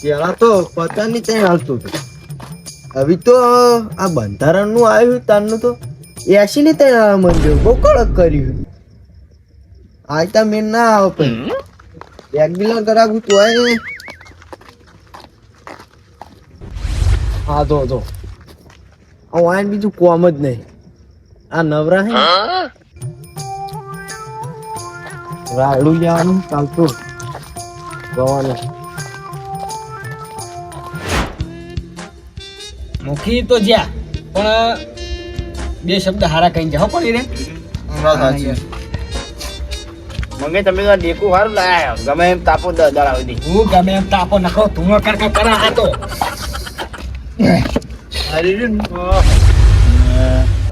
પેલા તો પચાસ ત્યાં હાલતું હતું. હવે તો આ બંધારણનું આવ્યું તારનું તો એસી ની ત્યાં મંજૂર બહુ કડક કર્યું આજતા મેન ના આવે પણ. રેગ્યુલર કરાવું તો આય હા તો તો આ વાઈન બીજું કોમ જ નહીં. આ નવરા હે રાયડું જવાનું ચાલતું. જવાનું. મુખી તો જ્યાં પણ બે શબ્દ હારા કઈ જાઓ પણ રે. મંગે તમે તો ડેકું સારું લાયા ગમે એમ તાપો દર દાડા સુધી હું ગમે એમ તાપો નખો તું કર કર કરા હાતો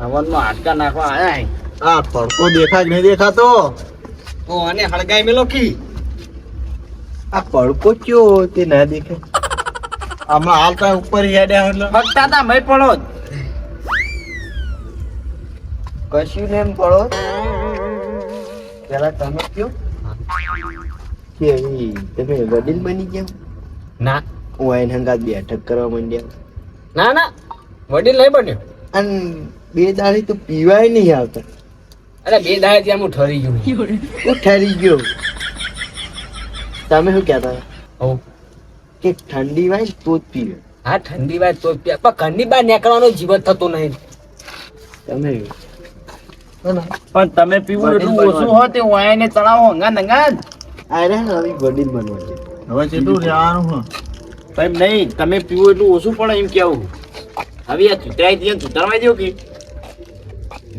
હવનમાં હાડકા નાખવા આયા આ પડકો દેખાય નહીં દેખાતો? ઓ અને હળગાઈ મેલો કી? આ પડકો કયો તે ના દેખાય. આમાં હાલતા ઉપર હેડ્યા એટલે. બગતા તા મય પડો કશું ને એમ પડો પેલા તમે કયો? કે ઈ તમે વડીલ બની ગયા? ના. હું આઈને હંગાત બેઠક કરવા માંડ્યા. ના ના. વડીલ નહીં બન્યો. અને બે દાડી તો પીવાય નહીં આવતા. અરે બે દાડે ત્યાં હું ઠરી ગયો. હું ઠરી ગયો. તમે શું કહેતા? હો કે ઠંડી વાય તો જ પીવે. હા ઠંડી વાય તો પીએ. પણ ઘરની બહાર નીકળવાનું જીવન થતું નહીં. તમે પણ તમે પીવું એટલું ઓછું હોય તે વાયને તળાવો હંગા નંગા અરે હવે વડીલ બનવા છે. હવે કેટલું રહેવાનું હું સાહેબ નહીં તમે પીવું એટલું ઓછું પડે એમ કેવું. હવે આ ચૂતરાઈ દે ચૂતરવાઈ જેવું કે?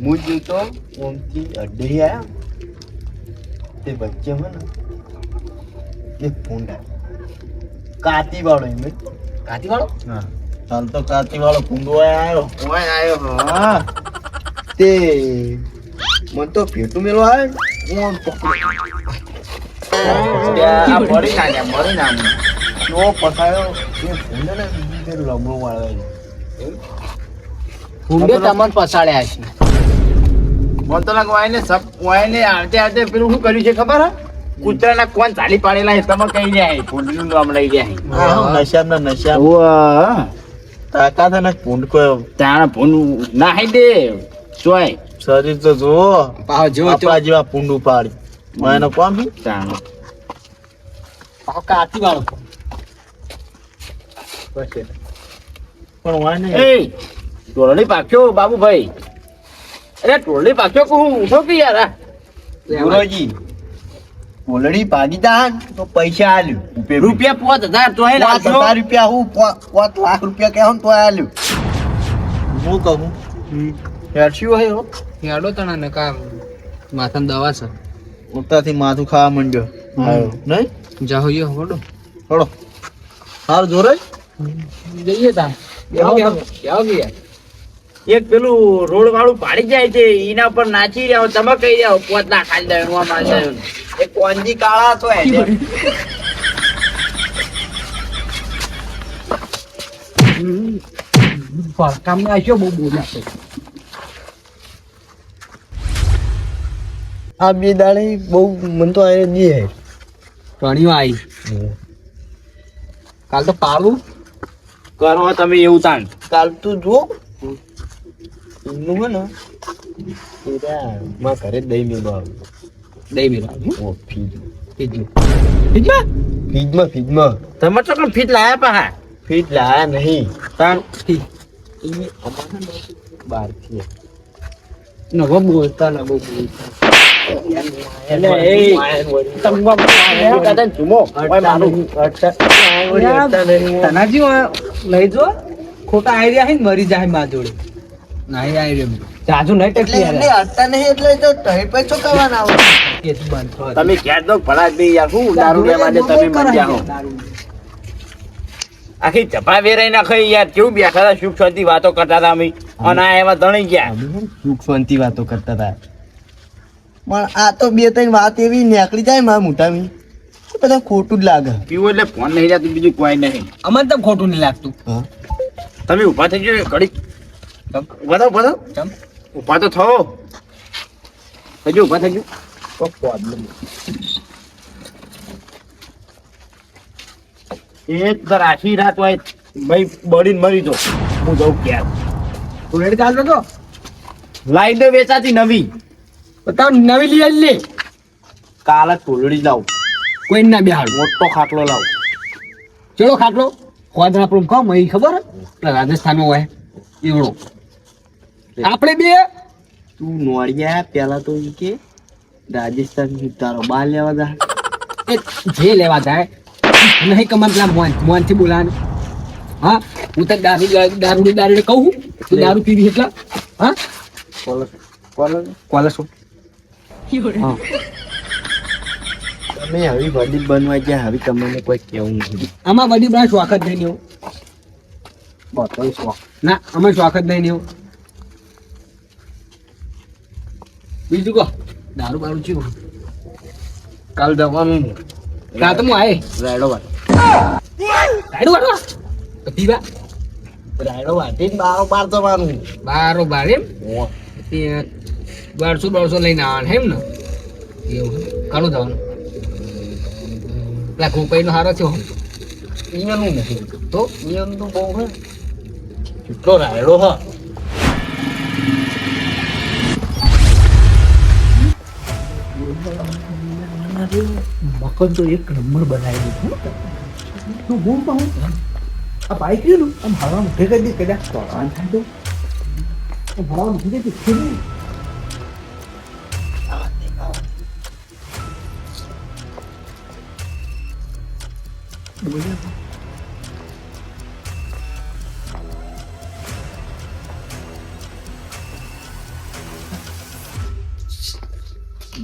હું જોતો ઓમથી અઢી આયા. તે વચ્ચે હોય ને એ ભૂંડા કાતી વાળો એમ કાતી વાળો હા. હાલ તો કાતી વાળો ભૂંડો આવ્યો ઓય આવ્યો હા. તે મન તો ભેટું મેલો આવે. કોણ પકડ્યો. મરી ના મરી ના નો પસાયો એ ને લમણો તમને પસાડ્યા છે. મને તો લાગે વાયને સપ વાયને આડતે આડતે પેલું શું કર્યું છે ખબર હે? કૂતરાના કોણ ચાલી પાડેલા તમે કઈ જાય પૂંડનું નામ લઈ જાય નશા ના નશા ઓવા તાકાત ને ભૂંડ કોઈ તાણા પૂંડ ના હાઈ દે. ચોય. શરીર તો જો પાહો જો આપણા જેવા પૂંડું પાડી મને કોમ બી તાણા. પાહો કાતી વાળો. પણ વાને એ ટોળણી પાક્યો બાબુભાઈ. અરે ટોળણી પાક્યો કહું ઉઠો કે યાર. ગુરુજી ઓલડી ભાગી તા તો પૈસા આલ્યું રૂપિયા પોત હજાર તો હે. હજાર રૂપિયા હું પોત લાખ રૂપિયા કહે તો આલ્યું. હું કહું? હેડસ્યું હે હો. હેડો તણા ને કા માથામાં દવા છે. ઉતાથી માથું ખાવા માંડ્યો. નહીં? યો હોડો. થોડો હાર જોરે? જઈએ તા એક પેલું રોડ વાળું પાડી જાય છે એના પર નાચી રહ્યા તમે કહી રહ્યા પોત લાખ ખાલી દળવા માંડે એ કોંજી કાળા છો હે કામમાં આવ્યો બહુ બોલ્યા છે. આ બે દાડે બહુ મન તો આ જી હે ઘણી આવી કાલ તો પાલું કરો તમે એવું તાણ. કાલ તું જો એમનું હે ને માં ઘરે દહીં મેળો આવ્યો. દઈ મેળવા ઓ ફીજ પીજો પીજો ફીજમાં ફીજમાં તમે તો કેમ ફીટ લાયા પા ફીજ લાયા નહીં તાણ બહારથી નવો બોલતા નવો બોલતા એટલે એ તંબા દાદા જુમો ઓય મારું તનાજી લઈ જો ખોટા આઈડિયા હે મરી જાય મા જોડે નહીં આઈડિયા જાજુ નહીં ટકી એટલે અડતા નહીં એટલે તો તહી પે ચોકાવાના આવે કેસ બંધ થવા તમે ક્યાં દો ભલા જ યાર. શું દારૂ લેવા માટે તમે મંડ્યા જાઓ આખી ચપા વેરાઈ નાખી યાર. કેવું બેઠા હતા? સુખ શાંતિ વાતો કરતા હતા અમે. અને આ એમાં તણી ગયા. સુખ શાંતિ વાતો કરતા હતા. પણ આ તો બે ત્રણ વાત એવી નીકળી જાય મારા મોટામી બધા ખોટું જ લાગે. પીવું એટલે ફોન નહીં જતું બીજું કોઈ નહીં. અમને તો ખોટું નહીં લાગતું. તમે ઊભા થઈ ગયો ઘડી ઊભા થો ઊભા તો થો હજુ ઊભા થઈ ગયું તો પ્રોબ્લેમ એ તો આખી રાત હોય ભાઈ બળીને મરી જો હું જઉં ક્યાં તું રેડ ચાલતો તો લાઈટ વેચાતી નવી બતાવ નવી લઈ આવી લે કાલે ફૂલડી લાવ કોઈ ના બેહાડ મોટો ખાટલો લાવ ચલો ખાટલો ખોદરા પ્રોમ કહો મય ખબર રાજસ્થાનમાં હોય એવડો આપણે બે? તું નોળિયા પેલા તો ઈ કે રાજસ્થાન તારો બાર લેવા જા. એ જે લેવા જાય નહીં કમર પેલા મોન મોનથી બોલાવાનું હા હું તો દારૂ દારૂ દારૂ કહું તું દારૂ પીવી એટલા? હા? કોલર કોલર કોલેસો હા. તમે હવે વડીલ બનવા ગયા હવે તમને કોઈ કેવું નથી. આમાં વડી બધા શોખ જ નહીં એવું બતો શોખ ના અમે શોખ જ નહીં એવું બીજું કહો. દારૂ બારું ચીવું. કાલ જવાનું રાત હું આયે. રાયડો વાટ. રાયડો તો પીવા રાયડો વાટી બારો બાર જવાનું. બારો બાર એમ? બારસો બારસો લઈને આવવાનું એમ ને? એવું કાલું જવાનું? પેલા ગોપાઈનો હારો થયો ઈયનું નથી. તો? ઈયનું તો બહુ હે કેટલો રાયડો હ. મકન તો એક નંબર બનાવી દીધું તું બોલ પાઉં આ બાઈક રહ્યું આમ હવા મૂઠે કરી દે, કદાચ તોડવાનું થાય તો. હવા મૂકી દે ખેલું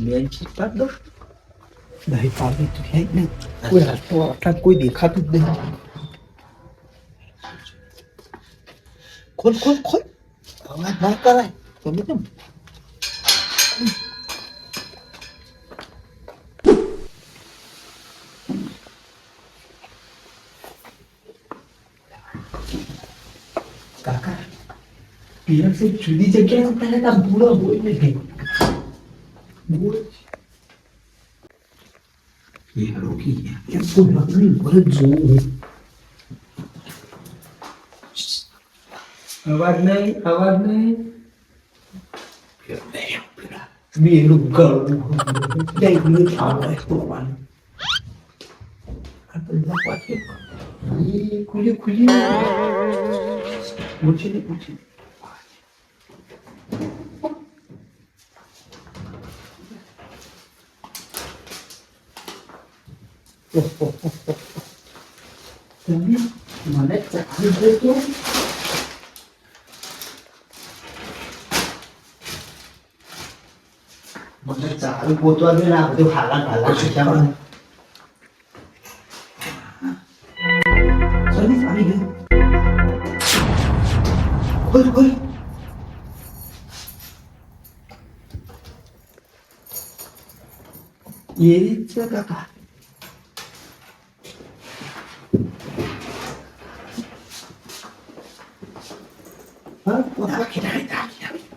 મેન ચીપાત દો નહીં પાડી તો છે જ નહીં કોઈ રસ્તો આટલા કોઈ દેખાતું જ નહીં ખોલ ખોલ ખોલ અવાજ ના કરાય તમે કેમ કાકા પિયર સે જુદી જગ્યાએ પહેલા તા બુડો બોલ ને ગઈ બોલ ઓકે યાર કોઈ લગ્ન ભરત જોવું અવાજ નહીં અવાજ નહીં મેરું ગળું જઈને ખાવા તો પાણી આ તો ના પાકે એ ખુલી ખુલી પૂછી ને પૂછી તમે મને ચાલી દેજો મને ચાલુ ગોતવા દે ને આ બધું હાલા હાલા શીખ્યા સર્વિસ આવી ગઈ ખોલ ખોલ એ રીત છે કાકા હા નાખી નાખી નાખી નાખી.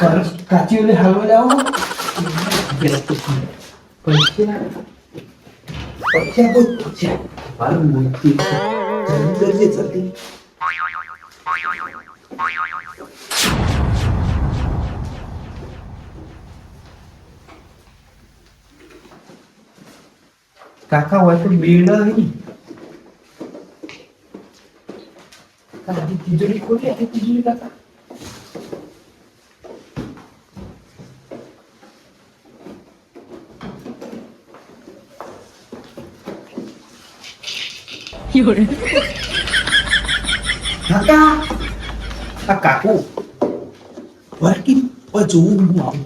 કર- કાચીઓને હાલવા જાઓ. પૈસા પૈસા બહુ પૈસા મારું મોટી. જલ્દી જલ્દી કાકા હોય તો બિલ્ડર નહીં. કાકા તિજોરી ખોલી આ તિજોરી કાકા કાકા આ કાકુ વર્કિંગ પર જોવું હું આવું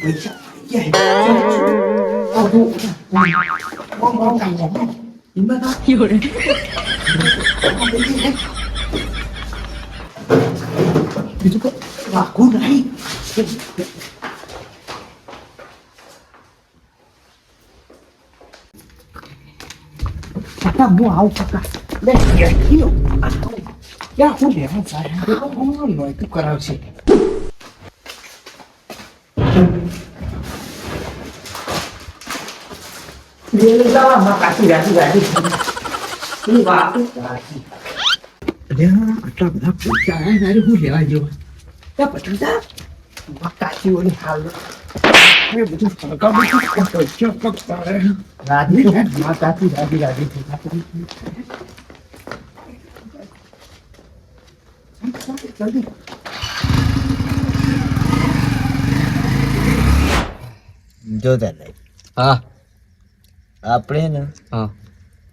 જામ પૈસા બીજું કોઈ રાખવું નહીં હું આવું કાકા લે યાર યા હું લેવા જાય હું લોહી કરાવશે આટલા બધા પૈસા આવ્યા ત્યારે હું લેવા જેવો ત્યાં પછી જા કાચી ઓલી હાલ એ બધું સરકાર બધું પૈસા પક્ષ રાજી માં કાચી રાજી રાજી જલ્દી જો તને હા. આપણે ને હા.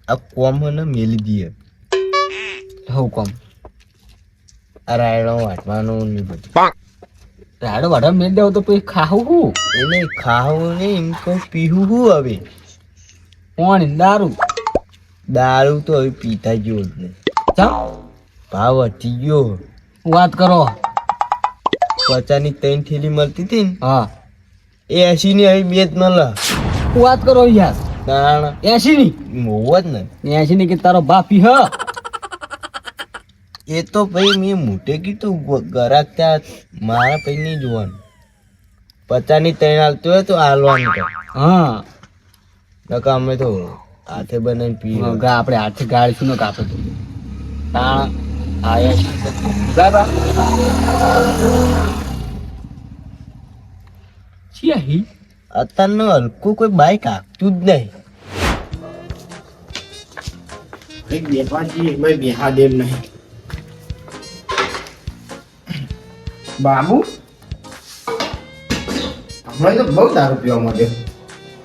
આ કોમ ને મેલી દઈએ. હું કોમ. આ રાયડો વાટવાનો ને બધું. રાડો વાડો મેળ દેવો તો પછી ખાવું હું? એને ખાવું ને એમ કહું પીવું હું હવે. કોણ દારૂ. દારૂ તો હવે પીતા ગયો જ નહીં. ભાવ વધી ગયો. વાત કરો. પચાની ત્રણ થેલી મળતી હતી ને? હા. એ એસી ની હવે બે જ મળે. વાત કરો યાર. કારણ એસી ની મોવો જ ને. એસી ની કે તારો બાપી હ. એ તો ભાઈ મેં મોટે કીધું ગરાક ત્યાં મારા પછી નહીં જોવાનું પચાની ત્રણ હાલતું હોય તો હાલવાનું તો. હા. નકા અમે તો હાથે બનાવીને પી આપણે હાથે ગાળીશું ને કાપે તો. તાણ આયા છીએ અત્યારનું હલકું કોઈ બાઈક આપતું જ નહીં. ભાઈ બાબુ? હમણાં તો બહુ દારૂ પીવા માંડ્યો.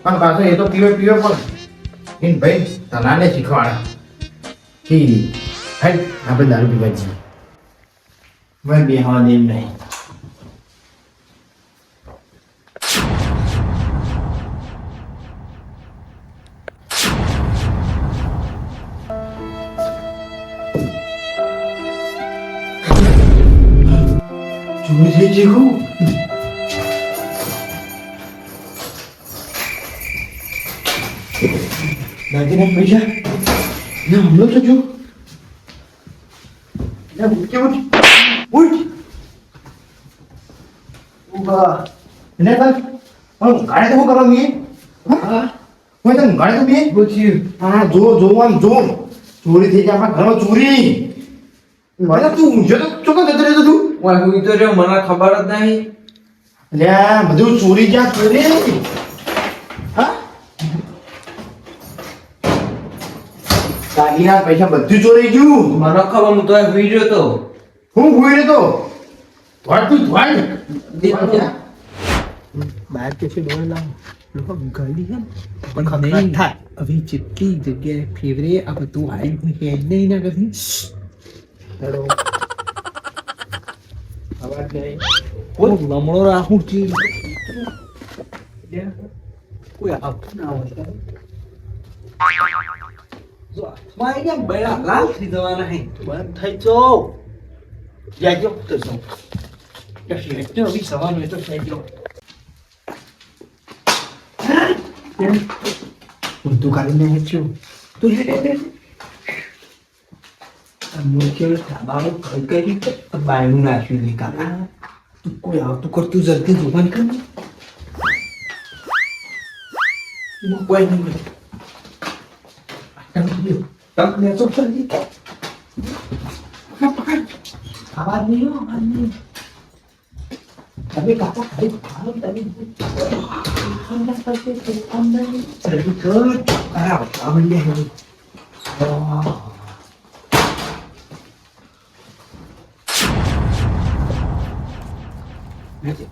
પણ પાછો એ તો પીવે પીવે પણ. એમ ભાઈ તનાને શીખવાડા. કે હાઈ આપણે દારૂ પીવા જઈએ. ભાઈ બેહવા દેમ નહીં. દાદીના પૈસા ના હમલો તો જો ના ઉઠ ઉઠ ઊભા કર પણ ગાડે તો કરવા મી હા તને ગાડે તો મીએ પૂછ્યું હા જો જો આમ જો ચોરી થઈ જાય આપણા ઘરમાં ચોરી મને તું ઊંઝો તો ચોક્કસ જતો રહેતો તું હું તો રહ્યો મને ખબર જ નહીં લે બધું ચોરી જ્યાં ચોરી દાગીના પૈસા બધું ચોરી ગયું. મને ખબર હું તો ભૂઈ રહ્યો તો. હું ભૂઈ રહ્યો તો? ધોળ તું ધોળ બહાર કે છે ડોળ લાવ. લોકો ગલી છે ને. પણ નહીં. થાય. હવે જેટલી જગ્યાએ ફેવરે આ બધું આવી હેડ નહીં ના કરી હેલો. અવાજ નહીં. કોઈ લમણો રાખું છું કોઈ આવતું ના હોય. જો આસમાન કેમ બળા લાલ થઈ જવાના હે બંધ થઈ જો જાજો તો શું એટલે હવે સવાનું એ તો થઈ ગયો તું કાઢીને હેચ્યું તું લે લે લે મુખ્ય સાબાનું કઈ કઈ રીતે બાયનું નાખ્યું નહીં કાકા તું કોઈ આવતું કરતું જલ્દી જોવાન કર ને. એમાં કોઈ નહીં મળે. આટલું લ્યો. તક લેશો જલ્દી. પકડ, પકડ. આવાજ નહીં હો, આવાજ નહીં. તમે કાકા ખાલી ખાઓ, તમે ઠંડા થશે, તો ઠંડા નહીં. જલ્દી કર. બરાબર, આ મંડ્યા હવે. આહ.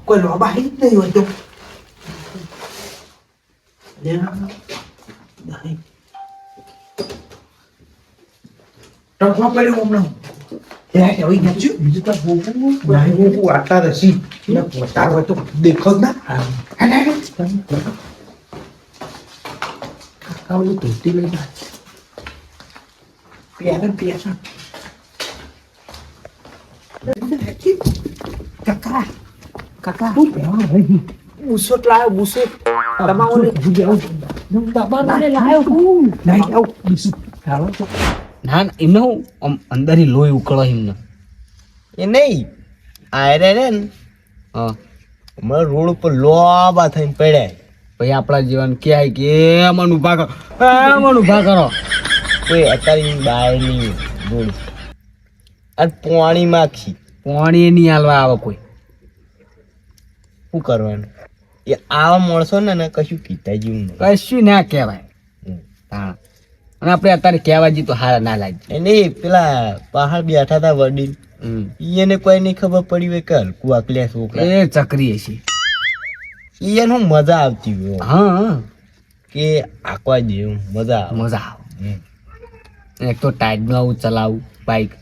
કોઈ લોબા હી જ નહીં હોય તો લે નહીં ટકવા પડ્યો હમણાં એ હવે નાખ્યું બીજું તો બહુ નહીં હું હું આટલા રસી તાર હોય તો દેખો જ ના હા ના કાકા ઓલી ધોતી લઈને આવ. પિયાને પિયાને કાકા કાકા હું કહેવા ભાઈ બુસોટ લાયો બુસોટ તમારો દબાણ લાયો હું નહીં લાવ બુસોટ લાવો તો ના ના એમને હું આમ અંદરથી લોહી ઉકળો એમને એ નહીં. આયરે રે ને. હા. અમારા રોડ ઉપર લોબા થઈને પડ્યા. પછી આપણા જીવન ક્યાંય કે મન ઊભા કરો. મન ઊભા કરો. કોઈ અત્યારે બાયની રોડ અને પાણી માખી. પાણી નહીં હાલવા આવે કોઈ. શું કરવાનું? એ આવા માણસો ને ને કશું કીધા જેવું કશું ના કહેવાય. હા અને આપણે અત્યારે કહેવા જઈએ તો હારા ના લાગે. એને પેલા પહાડ બેઠા હતા વડીલ. એને કોઈ નહીં ખબર પડી હોય કે હલકું આકલ્યા છોકરા. એ ચકરી છે એને હું મજા આવતી હોય હા કે આકવા જેવું મજા મજા આવે. એક તો ટાઈટમાં આવું ચલાવું બાઈક.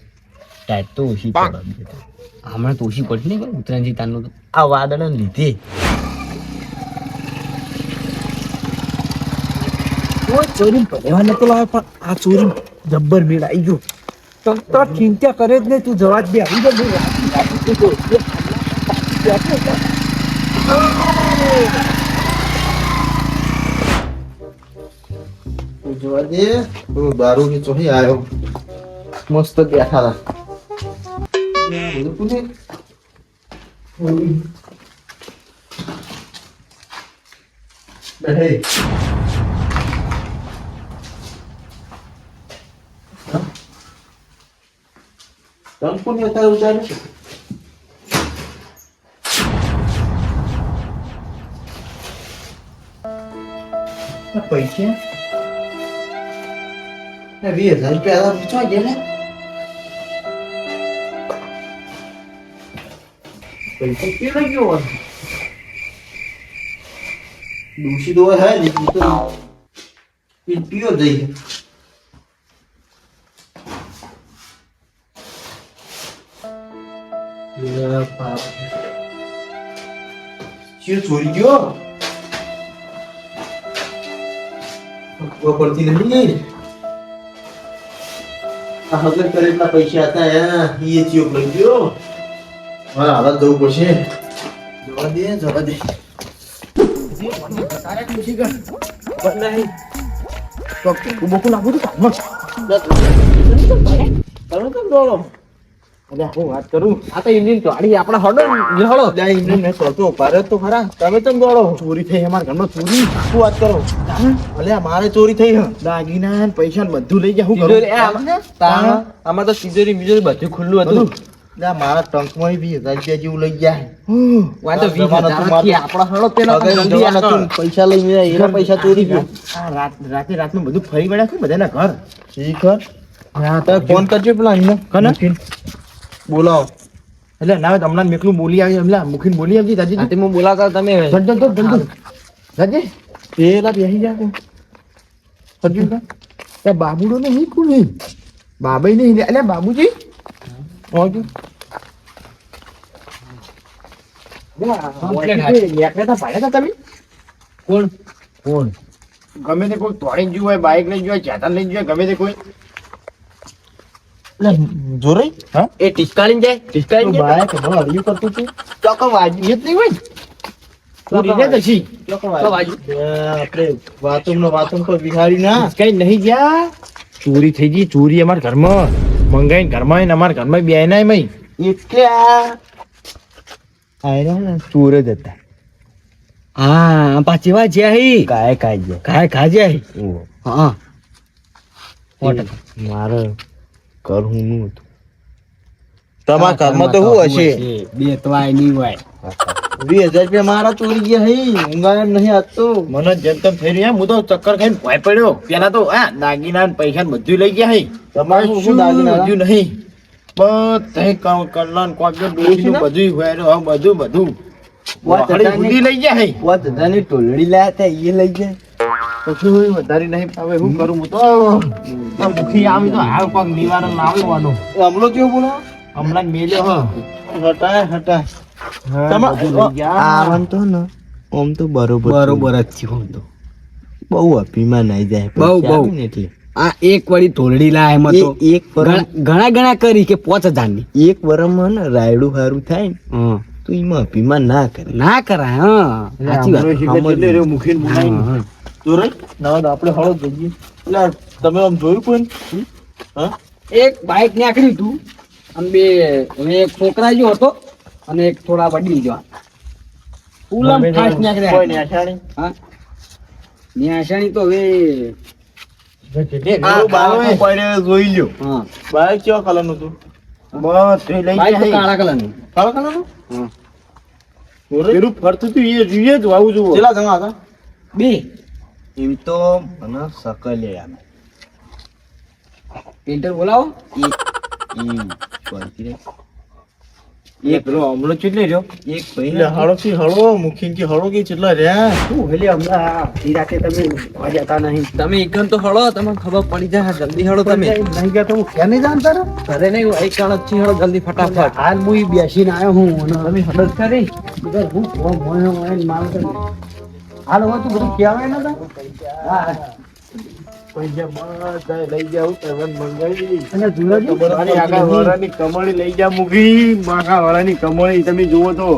ટાઈટ તો ઓછી પડે. હમણાં તો ઓછી પડશે ને ઉત્તરાયણથી તારનું તો. આ વાદળને લીધે. કોઈ ચોરી ભલેવા નતો લાવે પણ આ ચોરી જબ્બર મેળ આવી ગયો. તો તો ચિંતા કરે જ નહીં, તું જવા જ દે આવી ગયો. જોવા દે, પેલું દારૂ ની ચોહી આવ્યો મસ્ત બેઠા હતા તમ કોની અત્યારે ઉતારે છે આ પૈસા આ વીસ હજાર રૂપિયા પૂછવા ગયા ને પૈસા કેવા ગયો હોય દૂષિત હોય હે ને ઈ તો ચિયો ચોરી ગયો? પડતી નહીં આ હગર કરેલા પૈસા હતા યા એ ચિયો લઈ ગયો. હા હાલત જવું પડશે. જવા દે જવા દે. બકુ લાગુ તો કાઢમાં. તમે કેમ દોડો. અલ્યા, હું વાત કરું? આ તો ઇન્જિન ગાડી આપણા હડો હડો લે ઇન્જિન મેં સોતો ઊભા તો ખરા. તમે તો દોડો ચોરી થઈ અમાર ઘરનો ચોરી? શું વાત કરો? અલ્યા મારે ચોરી થઈ હ. દાગીના ને પૈસા ને બધું લઈ ગયા હું કરું. આમાં તો તિજોરી મિજોરી બધું ખુલ્લું હતું. ના મારા ટંકમાં વીસ હજાર રૂપિયા જેવું લઈ ગયા. પૈસા લઈ જાય, એના પૈસા ચોરી ગયો. રાતે રાત રાતે રાતનું બધું ફરી વળ્યા છે બધાના ઘર? હા તમે ફોન કરજો પેલા એમને કને? બોલાવો એટલે ના હોય હમણાં મેકલું બોલી આવી હમણાં મુખીને બોલી આવજી દાદી તે હું બોલાવતા તમે ધંધો તો ધંધો દાદી પેલા બેસી જા તું. સજુ ત્યાં બાબુડો નહીં કોણ નહીં બાબાઈ નહીં એટલે બાબુજી. ઓકે તમે કોણ કોણ? ગમે તે કોઈ તોડી જ હોય બાઇક લઈ જ હોય ચેતન લઈ જ હોય ગમે તે કોઈ. જોરે? હા? એ ટિસ્કાલીને જાય ટિસ્કાલીને જાય. બાઇક હમણાં હરિયું કરતું હતું ચોક્કસ વાજી જ નહીં હોય પૂરી ને તશી તો વાજી. આપણે વાતુમ વાતુમ પર બિહારી ના. કઈ નહીં ગયા ચોરી થઈ ગઈ ચોરી અમારા ઘરમાં. મંગાઈને ઘરમાં અમારા ઘરમાં બે ના મય એટલે આ. ચોર જ હતા. હા પાછી વાત છે હી? કાય કાય કાય ખાજે હા? મારે ઘર હું નું હતું. તમારા ઘરમાં તો શું હશે? બે તો આય નહીં હોય. વીસ હજાર રૂપિયા મારા ચોરી ગયા હઈ ઊંઘાય નહીં આજ મને જંતમ તેમ થઈ રહ્યા હું તો ચક્કર ખાઈને ભય પડ્યો. પેલા તો આ દાગીના ને પૈસા ને બધું લઈ ગયા હઈ તમારે શું દાગીના વધ્યું નહીં. બધે કલન કોમ્પ્યુટર ડોશી નું? બધું હોય બધું બધું. લઈ ગયા હઈ વાત હજારની ટોલડી લાયા હતા એ લઈ ગયા. કશું વધારે નહીં. હવે શું કરું હું તો આ આવી તો હાલ કોક નિવારણ લાવવાનું. હમલો કેવો બોલો? હમણાં મેલ્યો હ. હટાય હટાય. તમા- બધું લઈ ગયા. આવાનું તો ને. આમ તો બરોબર બરોબર જ થયું તો. બહુ અભિમાન આવી જાય. બહુ, બહુ. એટલે. આ એક વાળી ધોરડી લાય એમાં તો. એક વરમ ઘણા ઘણા કરી કે પોચ હજારની એક વરમમાં ને રાયડું સારું થાય ને. તું એમાં અભિમાન ના કરે. ના કરાય હા. સાચી વાત. મુખીને બોલાવીને. તો રે ના તો આપણે હળો જઈએ. એટલે તમે આમ જોયું કોઈ? હા? એક બાઇક નીકળ્યું હતું અને બે હવે એક છોકરા જો હતો અને એક થોડા વડી જો. ઉલમ ફાસ્ટ કોઈ નીકળ્યા આશાણી હા. ન્યાસાણી તો હવે જોઈ લ્યો. હા. બાઈક કલરનું હતું? બસ એ લઈ બાઇક કાળા કલરનું. કાળા કલરનું? હા. પેલું ફરતું હતું એ જોઈએ જ વાવું જુઓ. કેટલા જણા હતા? બે. એમ તો મને સકલે યાર પેન્ટર બોલાવો. એ રે. એક પેલો હમલો ચીટલી રહ્યો. એક ભાઈ હળો થી હળો મુખી કે હળો કે કેટલા રહ્યા? શું હેલે હમણાં? રાતે તમે વાજતા નહીં. તમે એકન તો હળો તમને ખબર પડી જાય જલ્દી હળો તમે. નહીં ગયા તો હું ક્યાં નહીં જાણતા ઘરે નહીં એક કણ જ હળો જલ્દી ફટાફટ. હાલ હું બેસીને આવ્યો હું અને તમે હડદ કરી. બધા હું મોય મોય મારું હાલ હવે તું બધું ને હા. પૈસા બધા લઈ જાવ તરવન મંગાવી. અને ધુરાજી તમારી આખા વાળાની કમળી લઈ જા મૂકી. આખા વાળાની કમળી તમે જુઓ તો.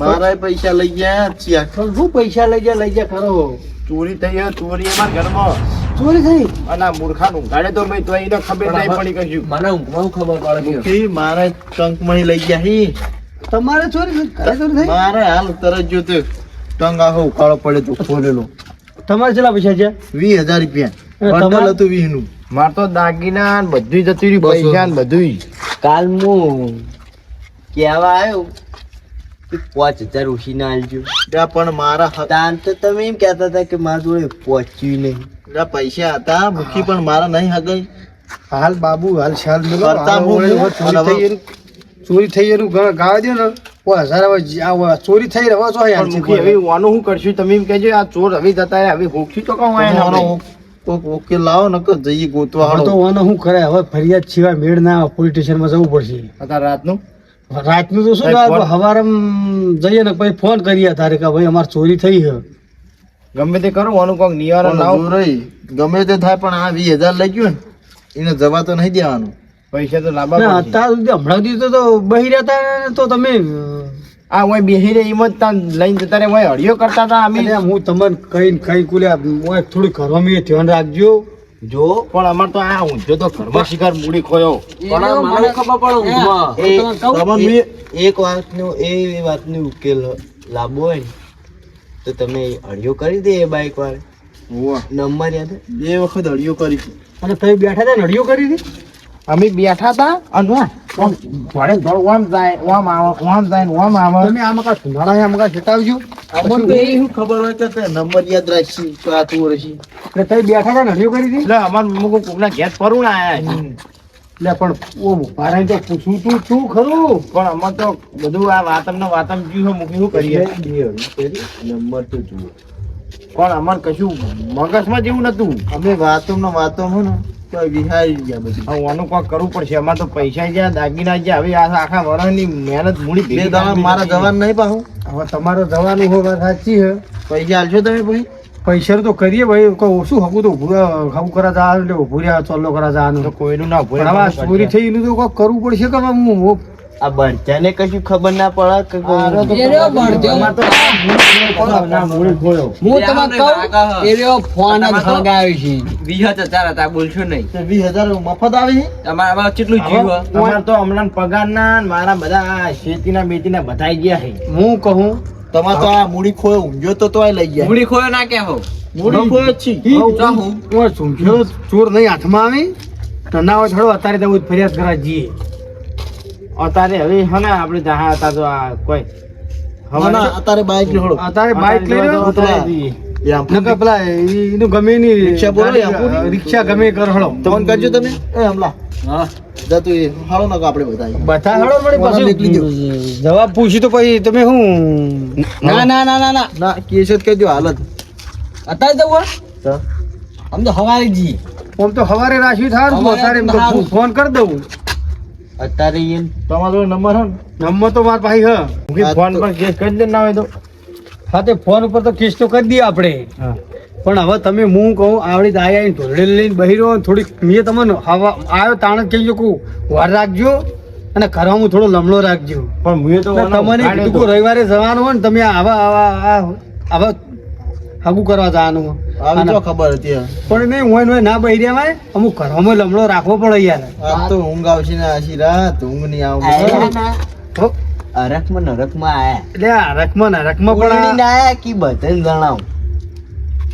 મારા પૈસા લઈ ગયા છીએ શું પૈસા લઈ ગયા? લઈ ગયા ખરો. ચોરી થઈ ચોરી અમારા ઘરમાં. ચોરી થઈ? અને મૂર્ખા મૂર્ખાનું ગાડે તો મેં તો એને ખબર નહીં પડી કશું. મને ઊંઘમાં ખબર પડે મારે મારા ટંકમણી લઈ ગયા હી. તમારે ચોરી ચોરી થઈ? મારે હાલ તરત જોતે ટંગ આખો ઉકાળો પડે તો ખોલેલો. તમારે કેટલા પૈસા છે? વીસ હજાર રૂપિયા. બંડલ હતું વીહનું. માર તો દાગીના ને બધું જતું રહ્યું. પૈસા ને બધું કાલ હું કેવા આવ્યો કે પાંચ હજાર ઉછી ના આલજો. પણ મારા તાન તો તમે એમ કહેતા હતા કે મારા જોડે પહોંચ્યું નહીં. પૈસા હતા મુખી પણ મારા નહીં હગાઈ. હાલ બાબુ હાલ શાલ હું હું. ચોરી થઈ એનું ઘણા ગાવા દો ને. ઓ હજાર ચોરી થઈ રહ્યો છો યાર શું કરશું? તમે એમ કહેજો આ ચોર હવે જતા હવે હોક્ષી તો કહું. કોક ઓકે લાવો નકર જઈએ ગોતવા હવે તો હાલો શું કરે? હવે ફરિયાદ સિવાય મેળ ના પોલીસ સ્ટેશનમાં જવું પડશે. અત્યારે રાતનું? રાતનું તો શું ફોન- હવારે જઈએ ને પછી ફોન કરીએ તારે કે ભાઈ અમારે ચોરી થઈ છે. ગમે તે કરો વાનું કોક નિવારણ લાવો. રહી ગમે તે થાય પણ આ વીસ હજાર લઈ ગયું ને એને જવા તો નહીં દેવાનું. પૈસા તો ને લાવવા અત્યાર સુધી હમણાં સુધી તો- તો બહી રહ્યા હતા તો તમે આ ઓય બેહી રહી એમ જ તાં લઈને જતા રહ્યા. ઓય હળિયો કરતા હતા અમે. હું તમને કઈ કઈ કુલે ઓય થોડું ઘરમાં ધ્યાન રાખજો. જો. પણ અમાર તો આ ઊંઝો તો ઘરમાં શિકાર મૂડી ખોયો. પણ મને ખબર પડે ઊંઘમાં. મેં એક વાતનું એ વાતનું ઉકેલ લાવવો હોય ને તો તમે હળિયો કરી દે એ બાઈક વાળે. નંબર યાદ? બે વખત હળિયો કરી. અને તમે બેઠા હતા હળિયો કરી હતી? અમે બેઠા હતા અને ઘોડે ઘોડ ઓમ જાય ઓમ આવે ઓમ જાય ને ઓમ આવે. તમે આમ કા સુનાળા આમ કા જટાવજો. અમને તો એ શું ખબર હોય કે તે નંબર યાદ રાખશી તો આ તું રશી એટલે તમે બેઠા હતા નડિયો કરી હતી? એટલે અમાર મુકો કોકના ઘેર ફરું ને આયા એટલે પણ ઓ મારે તો પૂછવું તું તું ખરું? પણ અમે તો બધું આ વાતમ ને વાતમ જ્યું છે મૂકી શું કરીએ. નંબર તો જુઓ. પણ અમાર કશું મગજમાં જેવું નતું. અમે વાતો ને વાતો હો ને તો વિહારી ગયા બધી હવે આનું કોક કરવું પડશે. અમાર તો પૈસા દાગીના જ્યાં હવે આ આખા વર્ષની મહેનત મૂડી ભેગી મારા જવાનું નહીં પાહું. હવે તમારો જવાનું હોય વાત સાચી છે. પૈસા આલશો તમે પછી. પૈસા તો કરીએ ભાઈ. કોઈ ઓછું હકું તો હકું કરા જા એટલે ઊભું રહ્યા ચોલ્લો કરા જવાનું. કોઈનું ના પણ પૂરી થઈ એનું તો કરવું પડશે કે હું હું- આ બળજાને કશું ખબર ના પડે કે હું તમને કહું એ ફોન જ હળગાવ્યો છે. 20000 હતા બોલશો નહીં. તો 20000 મફત આવે છે? તમારા કેટલું જીવ તમાર તો હમણાં પગાર ના મારા બધા આ શેતીના બેતીના બધાઈ ગયા છે. હું કહું તમાર તો આ મૂડી ખોયો ઊંઘ્યો તો તોય લઈ ગયા. મૂડી ખોયો ના કે હો? મૂડી ખોયો છી. હું ચોર નહીં હાથમાં આવી. તો ના હોય થોડો અત્યારે તો ફરિયાદ કરવા જઈએ. અત્યારે હવે હે ને આપણે જહા હતા તો આ કોઈ ના, અતારે અત્યારે બાઈક લેવડો અત્યારે બાઇક લઈ ઉતરા અત્યારે નકર પેલા એનું ગમે એની રિક્ષા બોલો, રિક્ષા ગમે એ હળો. ફોન કરજો તમે. એ હમલા હા. જા એ હાલો નકો આપણે બધા બધા હળો મળી ફોન નીકળી ગયો. પછી જવાબ પૂછ્યું તો પછી તમે શું? ના ના ના ના ના. ના કેસ જ કહી દો હાલત. અત્યારે જવું હે? આમ તો હવારે જી. આમ તો હવારે રાશિ થાય અત્યારે ફોન કરી દઉં. અત્યારે ઈન તમારો નંબર હો નંબર તો મારા પાસે હ. હું ફોન પર કેસ કરી દે ના હોય તો. હા તે ફોન ઉપર તો કેસ તો કરી દઈએ આપણે. પણ હવે તમે હું કહું આવડી દાય આવીને ઢોળે લઈને બહી રહ્યો થોડીક મેં તમને હવા આવ્યો તાણ જ કહી શકું વાર રાખજો અને ઘરમાં થોડો લમણો રાખજો. પણ મેં તો તમને કીધું રવિવારે જવાનું હોય ને તમે આવા આવા આ- આવા આગું કરવા જવાનું હોય. આવી તો ખબર હતી પણ નહીં હોય હોય ના બહી રહ્યા અમુક ઘરમાં લમણો રાખવો પડે યાર. આ તો ઊંઘ આવશે ને આશી રાત ઊંઘ નહીં આયા આવે ના. હો, અરખમાં નરકમાં આયા. એટલે આ રકમાં પણ બોલીને આયા કે બધાને જણાવું.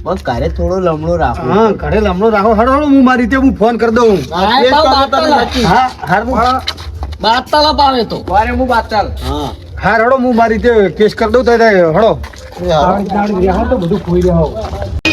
બસ ઘરે થોડો લમણો રાખો હા ઘરે લમણો રાખો. હડો હડો હું મારી રીતે હું ફોન કરી દઉં. હા હાર હું બાતાલા પાવે તો. વારે હું હા. હાર હડો હું મારી રીતે કેસ કરી દઉં તો તો બધું ખોઈ રહ્યા.